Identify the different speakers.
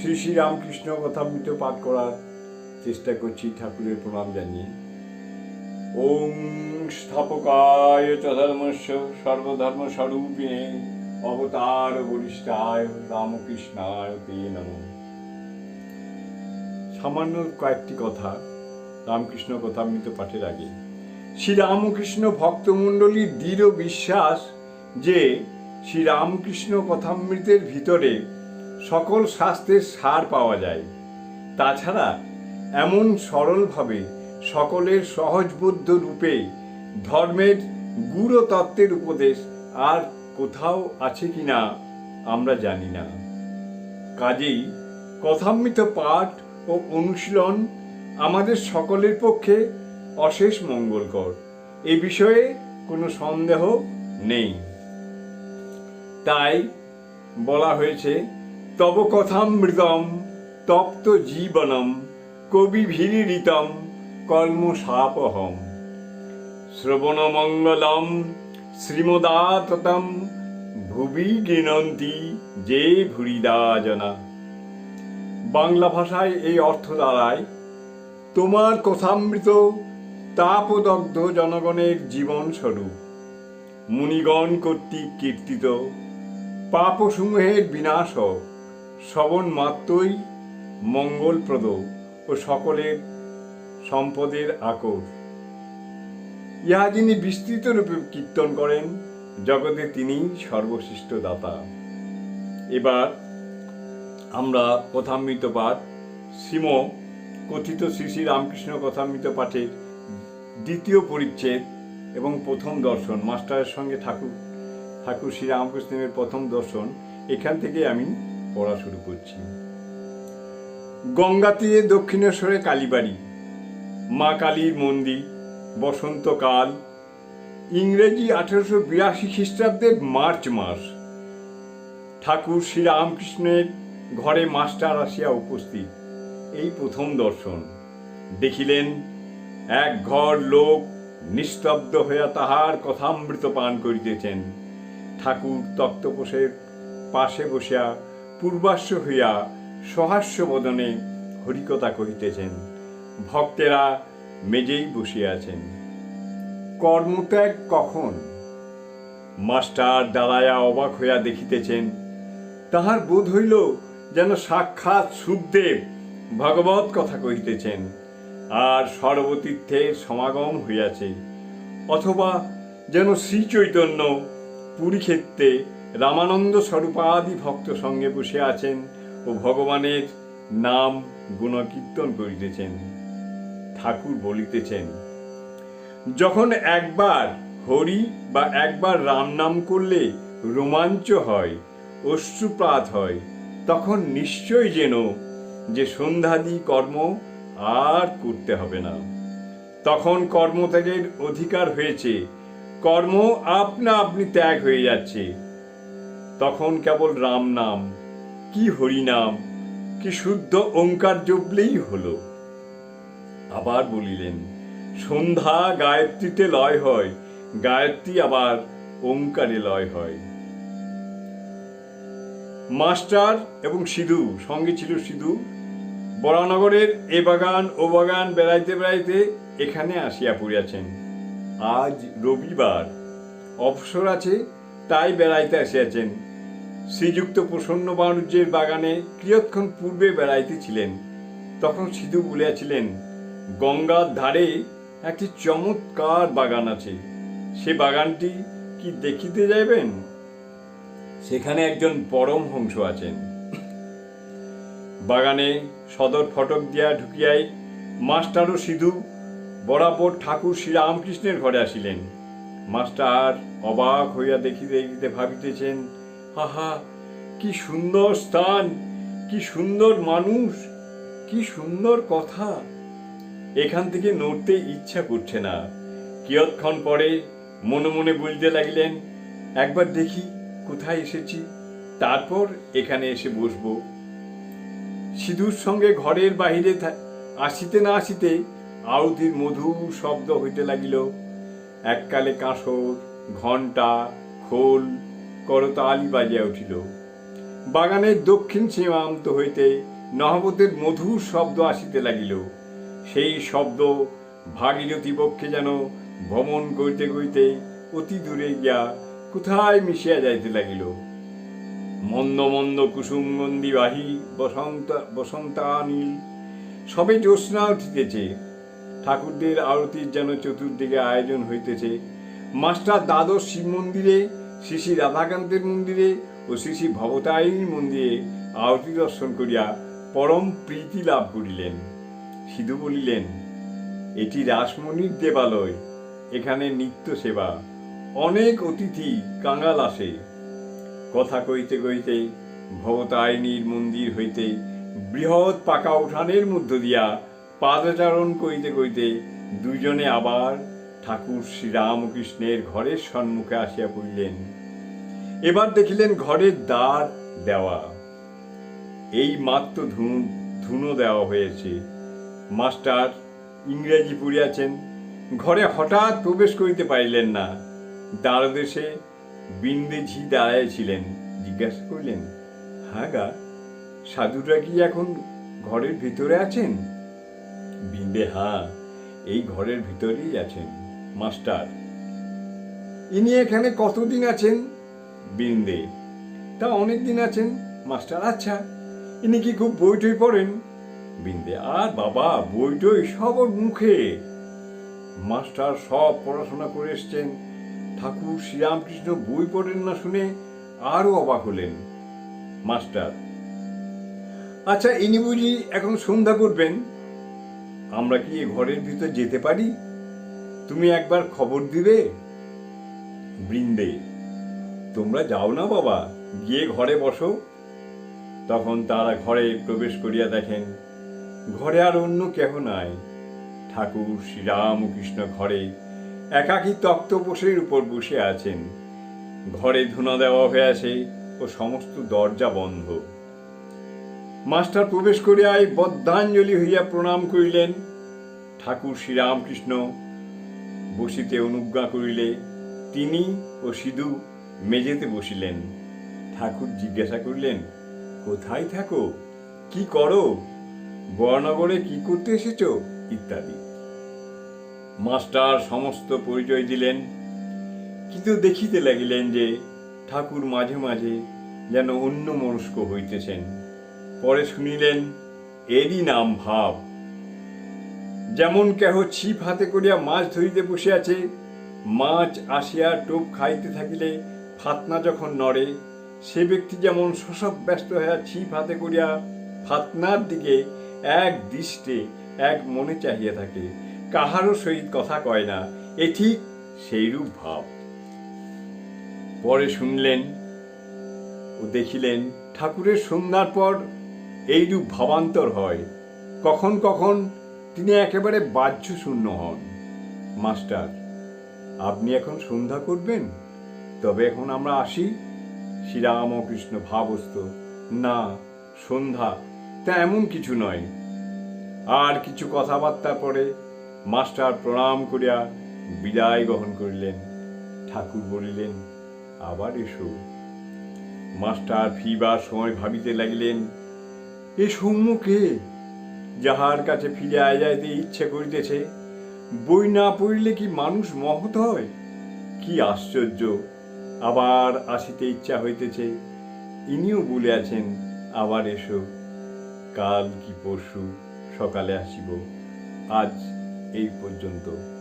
Speaker 1: শ্রী শ্রী রামকৃষ্ণ কথামৃত পাঠ করার চেষ্টা করছি ঠাকুরের প্রণাম জানিয়ে। ওম স্থাপকায় চ সর্বধর্ম স্বরূপিণে অবতার বরিষ্ঠায় রামকৃষ্ণায় তে নম। সামান্য কয়েকটি কথা রামকৃষ্ণ কথামৃত পাঠের আগে। শ্রী রামকৃষ্ণ ভক্তমণ্ডলীর দৃঢ় বিশ্বাস যে শ্রী রামকৃষ্ণ কথামৃতের ভিতরে সকল শাস্ত্রের সার পাওয়া যায়। তাছাড়া এমন সরলভাবে সকলের সহজবোধ্য রূপে ধর্মের গূঢ় তত্ত্বের উপদেশ আর কোথাও আছে কি না আমরা জানি না। কাজেই কথামৃত পাঠ ও অনুশীলন আমাদের সকলের পক্ষে অশেষ মঙ্গলকর। এ বিষয়ে কোনো সন্দেহ নেই। তাই বলা হয়েছে তব কথামৃতম তপ্ত জীবনম, কবি ভীরিতম কর্মসাপহম শ্রবণমঙ্গলম, শ্রীমদাততম, ভুবি গৃণন্তি, যে ভুরিদা জনা। বাংলা ভাষায় এই অর্থ দাঁড়ায়, তোমার কথামৃত তাপদগ্ধ জনগণের জীবন স্বরূপ মুনিগণ কর্তৃক কীর্তিত, পাপসমূহের বিনাশ শ্রবণ মাত্রই মঙ্গলপ্রদ ও সকলের সম্পদের আকর। ইহা যিনি বিস্তৃত রূপে কীর্তন করেন, জগতে তিনি সর্বশ্রেষ্ঠ দাতা। এবার আমরা কথামৃত পাঠ, শ্রীম কথিত শ্রী শ্রী রামকৃষ্ণ কথামৃত পাঠের দ্বিতীয় পরিচ্ছেদ এবং প্রথম দর্শন। মাস্টারের সঙ্গে ঠাকুর ঠাকুর শ্রী রামকৃষ্ণের প্রথম দর্শন। এখান থেকে আমি পড়া শুরু করছি। গঙ্গা তীরে দক্ষিণেশ্বরে কালীবাড়ি, মা কালীর মন্দির বসন্তকাল ইংরেজি আঠেরোশো বিরাশি খ্রিস্টাব্দের মার্চ মাস। ঠাকুর শ্রী রামকৃষ্ণের ঘরে মাস্টার আসিয়া উপস্থিত। এই প্রথম দর্শন। দেখিলেন এক ঘর লোক নিস্তব্ধ হইয়া তাহার কথামৃত পান করিতেছেন। ঠাকুর তক্তপোষের পাশে বসিয়া পূর্বাশ্ব হইয়া সহাস্য বদনে হরিকথা কহিতেছেন, ভক্তেরা মেজেই বসিয়াছেন কর্মত্যাগ কখন? মাস্টার দাঁড়ায়া অবাক হইয়া দেখিতেছেন, তাহার বোধ হইল যেন সাক্ষাৎ সুখদেব ভগবত কথা কহিতেছেন, আর সর্বতীর্থের সমাগম হইয়াছে, অথবা যেন শ্রীচৈতন্য পুরীক্ষেত্রে রামানন্দ স্বরূপাদি ভক্ত সঙ্গে বসে আছেন ও ভগবানের নাম গুণকীর্তন করিতেছেন, ঠাকুর বলিতেছেন। যখন একবার হরি বা একবার রাম নাম করলে রোমাঞ্চ হয়, অশ্রুপ্রাত হয়, তখন নিশ্চয় যেন যে সন্ধ্যাদি কর্ম আর করতে হবে না। তখন কর্মত্যাগের অধিকার হয়েছে, কর্ম আপনা আপনি ত্যাগ হয়ে যাচ্ছে। তখন কেবল রাম নাম। কি হরি নাম কি শুদ্ধ ওঙ্কার জপলেই হলো। আবার বলিলেন, সন্ধ্যা গায়ত্রীতে লয় হয়, গায়ত্রী আবার ওঙ্কারে লয় হয়। মাস্টার এবং সিধু, সঙ্গে ছিল সিধু, বরানগরের এ বাগান, ও বাগান বেড়াইতে বেড়াইতে এখানে আসিয়া পড়িয়াছেন। আজ রবিবার, অবসর আছে, তাই বেড়াইতে আসিয়াছেন। শ্রীযুক্ত প্রসন্ন বাণিজ্যের বাগানে কিয়ৎক্ষণ পূর্বে বেড়াইতেছিলেন তখন সিধু বলিয়াছিলেন গঙ্গার ধারে একটি চমৎকার বাগান আছে। সে বাগানটি কি দেখিতে যাইবেন? সেখানে একজন পরমহংস আছেন। বাগানে সদর ফটক দিয়া ঢুকিয়াই মাস্টার ও সিধু, বরাবর ঠাকুর শ্রীরামকৃষ্ণের ঘরে আসিলেন। মাস্টার অবাক হইয়া দেখিতে দেখিতে ভাবিতেছেন হাহা কি সুন্দর স্থান, কি সুন্দর মানুষ, কি সুন্দর কথা। এখান থেকে নড়তে ইচ্ছা করছে না। কিয়ৎক্ষণ পরে মনে মনে বলতে লাগিলেন, একবার দেখি কোথায় এসেছি, তারপর এখানে এসে বসবো। সিধুর সঙ্গে ঘরের বাহিরে আসিতে না আসিতে আরতির মধুর শব্দ হইতে লাগিল। এককালে কাঁসর, ঘণ্টা, খোল করতালি বাজিয়া উঠিল। বাগানের দক্ষিণ সীমান্ত হইতে নহবতের মধুর শব্দ আসিতে লাগিল। সেই শব্দ ভাগীরথী পক্ষে যেন ভ্রমণ করিতে করিতে অতি দূরে গিয়া কোথায় মিশিয়া যাইতে লাগিল। মন্দ মন্দ কুসুমগন্ধি বাহি বসন্ত বসন্তানীল, সবে জ্যোৎস্না উঠিতেছে। ঠাকুরদের আরতির যেন চতুর্দিকে আয়োজন হইতেছে। মাস্টার দ্বাদশ শিব মন্দিরে শ্রী শ্রী রাধাকান্তের মন্দিরে ও শ্রী শ্রী ভবতারিণীর মন্দিরে আরতি দর্শন করিয়া পরম প্রীতি লাভ করিলেন। সিধু বলিলেন, এটি রাসমণির দেবালয়, এখানে নিত্য সেবা। অনেক অতিথি কাঙাল আসে কথা কইতে কইতে ভবতারিণীর মন্দির হইতে বৃহৎ পাকা উঠানের মধ্য দিয়া পাদচারণ করিতে করিতে দুইজনে আবার ঠাকুর শ্রীরামকৃষ্ণের ঘরের সম্মুখে আসিয়া পড়িলেন। এবার দেখিলেন ঘরের দ্বার দেওয়া। এই মাত্র ধুন ধুনো দেওয়া হয়েছে। মাস্টার ইংরেজি পড়িয়াছেন। ঘরে হঠাৎ প্রবেশ করিতে পারিলেন না। দ্বারদেশে বিন্দে ঝি দাঁড়াইছিলেন জিজ্ঞাসা করিলেন হ্যাঁ গা, সাধুরা কি এখন ঘরের ভিতরে আছেন? বিন্দে হ্যাঁ এই ঘরের ভিতরেই আছেন। মাস্টার। ইনি এখানে কতদিন আছেন? বিন্দে। তা অনেক দিন আছেন মাস্টার। আচ্ছা ইনি কি খুব বই টই পড়েন? বিন্দে আর বাবা বই টই সব ওর মুখে। মাস্টার সব পড়াশোনা করে এসছেন। ঠাকুর শ্রীরামকৃষ্ণ বই পড়েন না শুনে আরও অবাক হলেন। মাস্টার। আচ্ছা ইনি বুঝি এখন সন্ধ্যা করবেন? আমরা কি এ ঘরের ভিতর যেতে পারি? তুমি একবার খবর দিবে? বৃন্দে, তোমরা যাও না বাবা, গিয়ে ঘরে বসো। তখন তারা ঘরে প্রবেশ করিয়া দেখেন, ঘরে আর অন্য কেহ নাই। ঠাকুর শ্রীরামকৃষ্ণ ঘরে একাকী তক্তপোষের উপর বসে আছেন। ঘরে ধুনা দেওয়া আছে ও সমস্ত দরজা বন্ধ। মাস্টার প্রবেশ করিয়াই বদ্ধাঞ্জলি হইয়া প্রণাম করিলেন। ঠাকুর শ্রীরামকৃষ্ণ বসিতে অনুজ্ঞা করিলে তিনি ও সিধু মেঝেতে বসিলেন। ঠাকুর জিজ্ঞাসা করিলেন, কোথায় থাকো? কি করো? বর্ণগরে কি করতে এসেছ? ইত্যাদি। মাস্টার সমস্ত পরিচয় দিলেন, কিন্তু দেখিতে লাগিলেন যে ঠাকুর মাঝে মাঝে যেন অন্য মনস্ক হইতেছেন। পরে শুনিলেন, এরই নাম ভাব। যেমন কেহ ছিপ হাতে করিয়া মাছ ধরিতে বসে আছে, মাছ আসিয়া টোপ খাইতে থাকিলে ফাতনা যখন নড়ে, সে ব্যক্তি যেমন শশব ব্যস্ত হইয়া ছিপ হাতে করিয়া ফাতনার দিকে এক দৃষ্টে, এক মনে চাহিয়া থাকে, কাহারও সহিত কথা কয় না, এ ঠিক সেইরূপ ভাব। পরে শুনলেন ও দেখিলেন, ঠাকুরের সন্ধ্যার পর এইরূপ ভাবান্তর হয়, কখন কখন তিনি একেবারে বাহ্য শূন্য হন। মাস্টার, আপনি এখন সন্ধ্যা করবেন? তবে এখন আমরা আসি। শ্রীরামকৃষ্ণ ভাবস্ত না, সন্ধ্যা, তা এমন কিছু নয়। আর কিছু কথাবার্তা পরে মাস্টার প্রণাম করিয়া বিদায় গ্রহণ করিলেন। ঠাকুর বলিলেন, আবার এসো। মাস্টার ফিবার সময় ভাবিতে লাগিলেন এ সম্মুখে যাহার কাছে ফিরে আয় যাইতে ইচ্ছে করিতেছে, বই না পড়লে কি মানুষ মহৎ হয়? কি আশ্চর্য! আবার আসিতে ইচ্ছা হইতেছে, ইনিও বলে আছেন আবার এসো, কাল কি পরশু সকালে আসিব, আজ এই পর্যন্ত।